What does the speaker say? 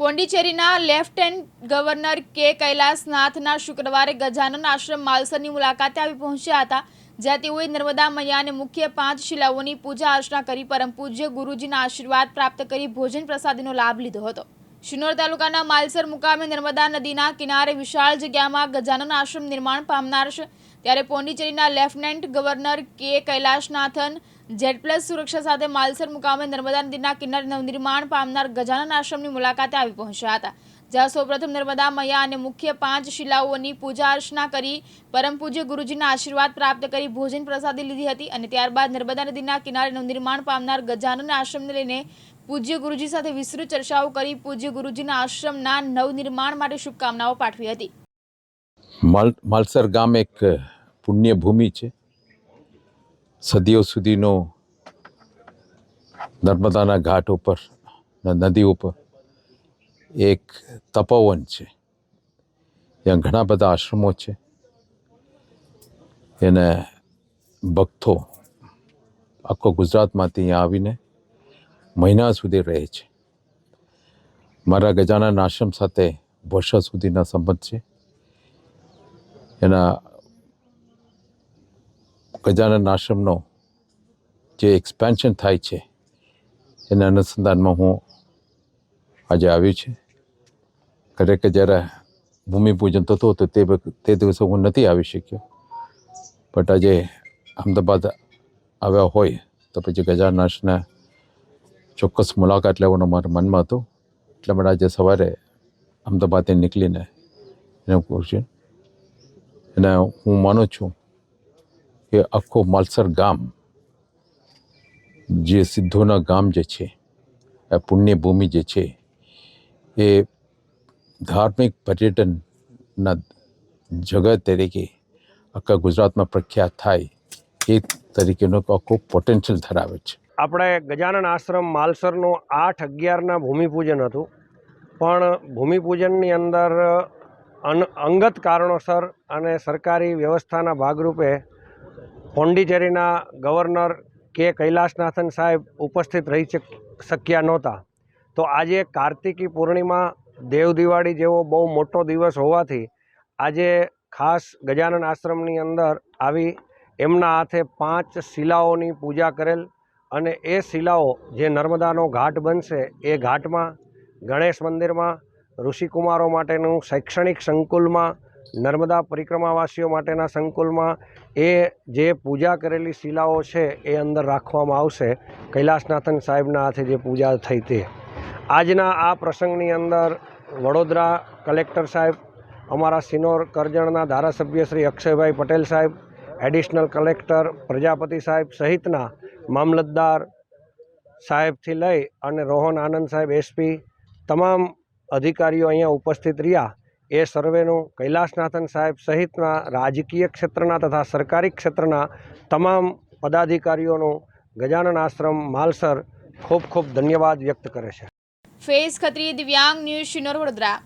પોંડિચેરીના lieutenant governor કે કૈલાસનાથના શુક્રવારે ગજાનન આશ્રમ માલસરની મુલાકાતે આવી પહોંચ્યા હતા, જ્યાં તેઓએ નર્મદા મૈયાને મુખ્ય પાંચ શિલાઓની પૂજા અર્ચના કરી, પરમ પૂજ્ય ગુરુજીના આશીર્વાદ પ્રાપ્ત કરી, ભોજન પ્રસાદીનો લાભ લીધો હતો. શિનોર તાલુકાના માલસર મુકામે નર્મદા નદીના કિનારે વિશાળ જગ્યામાં ગજાનન આશ્રમ નિર્માણ પામનાર છે. ત્યારે પોંડિચેરીના લેફ્ટનન્ટ ગવર્નર કે કૈલાશનાથન જેડ પ્લસ સુરક્ષા સાથે માલસર મુકામે નર્મદા નદીના કિનારે નવનિર્માણ પામનાર ગજાનન આશ્રમની મુલાકાતે આવી પહોંચ્યા હતા, જ્યાં સૌપ્રથમ નર્મદા મૈયા અને મુખ્ય પાંચ શિલાઓની પૂજા અર્ચના કરી પરમ પૂજ્ય ગુરુજીના આશીર્વાદ પ્રાપ્ત કરી ભોજન પ્રસાદી લીધી હતી અને ત્યારબાદ નર્મદા નદીના કિનારે નવનિર્માણ પામનાર ગજાનન આશ્રમને લઈને પૂજ્ય ગુરુજી સાથે વિસ્તૃત ચર્ચાઓ કરી પૂજ્ય ગુરુજીના આશ્રમના નવનિર્માણ માટે શુભકામનાઓ પાઠવી હતી. માલ, માલસર ગામ એક પુણ્ય ભૂમિ છે. સદીઓ સુધીનો નર્મદાના ઘાટ ઉપર નદી ઉપર એક તપોવન છે. ત્યાં ઘણા બધા આશ્રમો છે. એને ભક્તો આખો ગુજરાતમાંથી અહીંયા આવીને મહિના સુધી રહે છે. મારા ગજાનન આશ્રમ સાથે વર્ષો સુધીના સંબંધ છે. એના ગજાનન આશ્રમનો જે એક્સપેન્શન થાય છે, એના અનુસંધાનમાં હું આજે આવ્યું છે. ખરેખર જ્યારે ભૂમિપૂજન થતું હતું તે તે દિવસે હું નથી આવી શક્યો. બટ આજે અમદાવાદ આવ્યા હોય તો પછી ગજાનાશના ચોક્કસ મુલાકાત લેવાનું મારા મનમાં હતો. એટલે માટે આજે સવારે અમદાવાદથી નીકળીને એને પૂછ્યું અને હું માનું છું કે આખો માલસર ગામ જે સિદ્ધોના ગામ જે છે, આ પુણ્યભૂમિ જે છે, એ ધાર્મિક પર્યટનના જગત તરીકે આખા ગુજરાતમાં પ્રખ્યાત થાય એ તરીકેનો આખો પોટેન્શિયલ ધરાવે છે. આપણે ગજાનન આશ્રમ માલસરનું આઠ અગિયારના ભૂમિપૂજન હતું. પણ ભૂમિપૂજનની અંદર અંગત કારણોસર અને સરકારી વ્યવસ્થાના ભાગરૂપે પોંડિચેરીના ગવર્નર કે કૈલાસનાથન સાહેબ ઉપસ્થિત રહી શક- શક્યા નહોતા. તો આજે કાર્તિકી પૂર્ણિમા દેવ દિવાળી જેવો બહુ મોટો દિવસ હોવાથી આજે ખાસ ગજાનન આશ્રમની અંદર આવી એમના હાથે પાંચ શિલાઓની પૂજા કરેલ અને એ શિલાઓ જે નર્મદાનો ઘાટ બનશે એ ઘાટમાં, ગણેશ મંદિરમાં, ઋષિકુમારો માટેનું શૈક્ષણિક સંકુલમાં નર્મદા પરિક્રમાવાસીઓ માટેના સંકુલમાં એ જે પૂજા કરેલી શિલાઓ છે એ અંદર રાખવામાં આવશે. કૈલાસનાથન સાહેબના હાથે જે પૂજા થઈ તે. આજના આ પ્રસંગની અંદર વડોદરા કલેક્ટર સાહેબ, અમારા સિનોર કરજણના ધારાસભ્ય શ્રી અક્ષયભાઈ પટેલ સાહેબ, એડિશનલ કલેક્ટર પ્રજાપતિ સાહેબ સહિતના મામલતદાર સાહેબથી લઈ અને રોહન આનંદ સાહેબ, એસપી, તમામ અધિકારીઓ અહીંયા ઉપસ્થિત રહ્યા. એ સર્વેનું કૈલાસનાથન સાહેબ સહિતના રાજકીય ક્ષેત્રના તથા સરકારી ક્ષેત્રના તમામ પદાધિકારીઓનું ગજાનન આશ્રમ માલસર ખૂબ ખૂબ ધન્યવાદ વ્યક્ત કરે છે. ફેઝ ખત્રી દિવ્યાંગ ન્યૂઝ શિનોર વડોદરા.